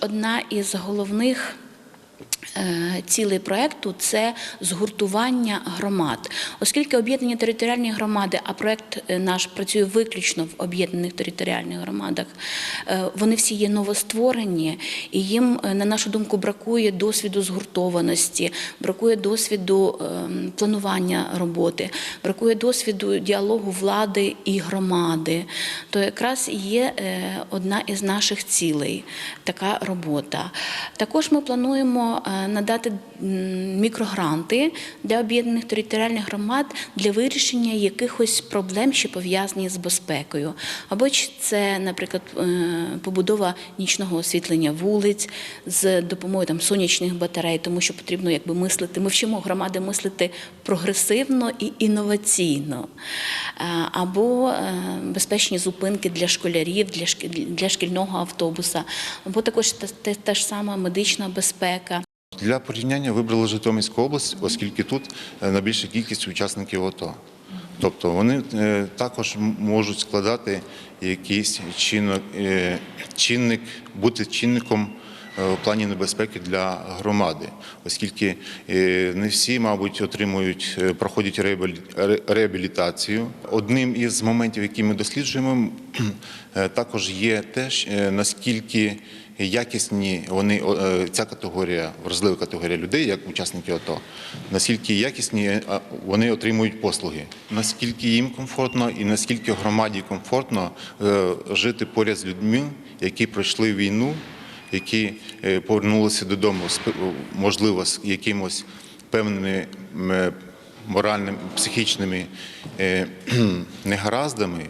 Одна із головних е, цілей проекту це згуртування громад, оскільки об'єднані територіальні громади, а проект е, наш працює виключно в об'єднаних територіальних громадах. е, Вони всі є новостворені, і їм, на нашу думку, бракує досвіду згуртованості, бракує досвіду ем, планування роботи, бракує досвіду діалогу влади і громади. То якраз є одна із наших цілей така робота. Також ми плануємо надати мікрогранти для об'єднаних територіальних громад для вирішення якихось проблем, що пов'язані з безпекою. Або це, наприклад, е, побудова нічного освітлення вулиць з допомогою там сонячних батарей, тому що потрібно якби мислити. Ми вчимо громади мислити прогресивно і інноваційно. Е, Або е, безпечні зупинки для школярів, для шкільного автобуса, або також та, та, та ж сама медична безпека. Для порівняння вибрали Житомирську область, оскільки тут е, найбільша кількість учасників ОТО. Тобто вони е, також можуть складати якийсь е, чинник, бути чинником в плані небезпеки для громади, оскільки е, не всі, мабуть, отримують, е, проходять реабілі- реабілітацію. Одним із моментів, які ми досліджуємо, е, також є те, е, наскільки якісні вони е, ця категорія, вразлива категорія людей, як учасники АТО, наскільки якісні е, вони отримують послуги, наскільки їм комфортно і наскільки громаді комфортно е, жити поряд з людьми, які пройшли війну, які е, повернулися додому можливо з якимось певними е, моральними, психічними е, негараздами,